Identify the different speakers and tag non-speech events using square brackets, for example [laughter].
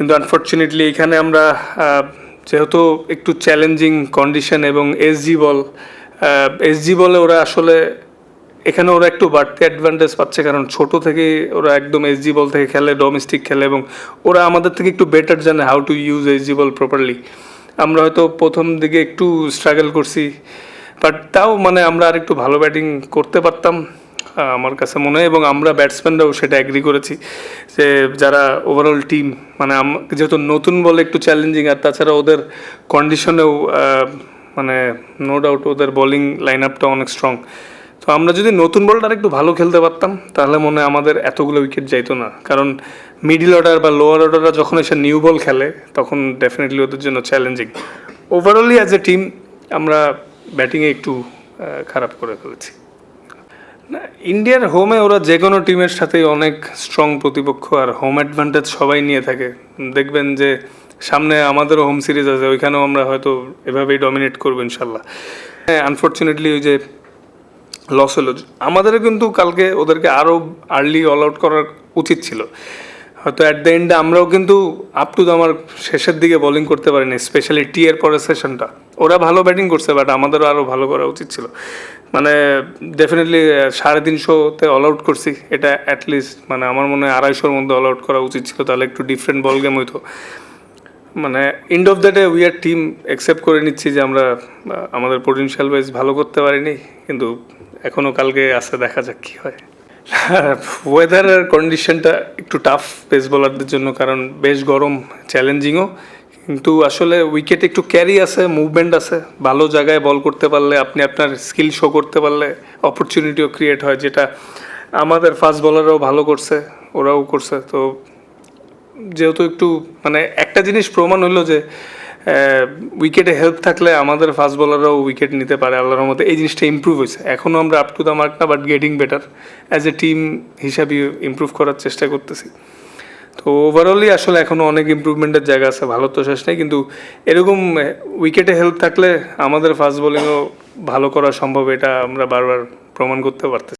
Speaker 1: কিন্তু আনফর্চুনেটলি এখানে আমরা যেহেতু একটু চ্যালেঞ্জিং কন্ডিশন এবং এসজি বল এসজি বলে ওরা আসলে, এখানে ওরা একটু বাড়তি অ্যাডভান্টেজ পাচ্ছে কারণ ছোট থেকে ওরা একদম এসজি বল থেকে খেলে ডোমেস্টিক খেলে এবং ওরা আমাদের থেকে একটু বেটার জানে how to use SG ball properly আমরা হয়তো প্রথম দিকে একটু স্ট্রাগল করছি বাট তাও মানে আমরা আর একটু ভালো ব্যাটিং করতে পারতাম। আমার কাছে মনে হয়, এবং আমরা ব্যাটসম্যানরাও সেটা অ্যাগ্রি করেছি যে যারা ওভারঅল টিম মানে যেহেতু নতুন বলে একটু চ্যালেঞ্জিং আর তাছাড়া ওদের কন্ডিশনেও মানে নো ডাউট ওদের বোলিং লাইন আপটা অনেক স্ট্রং তো আমরা যদি নতুন বলটা একটু ভালো খেলতে পারতাম, তাহলে মনে হয় আমাদের এতগুলো উইকেট যাইতো না। কারণ মিডিল অর্ডার বা লোয়ার অর্ডাররা যখন এসে নিউ বল খেলে, তখন ডেফিনেটলি ওদের জন্য challenging overall as a team আমরা ব্যাটিংয়ে একটু খারাপ করে ফেলেছি। ইন্ডিয়ার হোমে ওরা যে কোনো টিমের সাথেই অনেক স্ট্রং প্রতিপক্ষ আর হোম অ্যাডভান্টেজ সবাই নিয়ে থাকে। দেখবেন যে সামনে আমাদেরও হোম সিরিজ আছে, ওইখানেও আমরা হয়তো এভাবেই ডমিনেট করব ইনশাল্লাহ। হ্যাঁ আনফর্চুনেটলি ওই যে লস হলো। আমাদেরও কিন্তু কালকে ওদেরকে আরও আর্লি অল আউট করার উচিত ছিল। হয়তো অ্যাট দ্য এন্ডে আমরাও কিন্তু আপ টু আমার শেষের দিকে বোলিং করতে পারিনি স্পেশালি টি এর পরের সেশনটা ওরা ভালো ব্যাটিং করছে বাট আমাদেরও আরও ভালো করা উচিত ছিল। মানে ডেফিনেটলি সাড়ে তিনশোতে অল আউট করছি। এটা অ্যাটলিস্ট মানে আমার মনে হয় আড়াইশোর মধ্যে অল আউট করা উচিত ছিল, তাহলে একটু ডিফারেন্ট বল গেম হইতো। মানে end of the day we are team accept করে নিচ্ছি যে আমরা আমাদের পোটেনশিয়াল ওয়াইজ ভালো করতে পারিনি, কিন্তু এখনও কালকে আসতে দেখা যাক কী হয়। [laughs] ওয়েদারের কন্ডিশনটা একটু টাফ পেস বোলারদের জন্য, কারণ বেশ গরম চ্যালেঞ্জিংও কিন্তু আসলে উইকেট একটু ক্যারি আছে মুভমেন্ট আছে। ভালো জায়গায় বল করতে পারলে, আপনি আপনার স্কিল শো করতে পারলে অপরচুনিটিও ক্রিয়েট হয়, যেটা আমাদের ফাস্ট বলাররাও ভালো করছে, ওরাও করছে। তো যেহেতু একটু মানে একটা জিনিস প্রমাণ হলো যে উইকেটে হেল্প থাকলে আমাদের ফাস্ট বলাররাও উইকেট নিতে পারে, আল্লাহর মধ্যে এই জিনিসটা ইমপ্রুভ হয়েছে। এখনও আমরা আপ টু দ্য মার্ক না but getting better as a team হিসাবে ইমপ্রুভ করার চেষ্টা করতেছি। তো ওভারঅলি আসলে এখনও অনেক ইমপ্রুভমেন্টের জায়গা আছে, ভালো তো শেষ নেই, কিন্তু এরকম উইকেটে হেল্প থাকলে আমাদের ফাস্ট বোলিংও ভালো করা সম্ভব, এটা আমরা বারবার প্রমাণ করতে পারতেছি।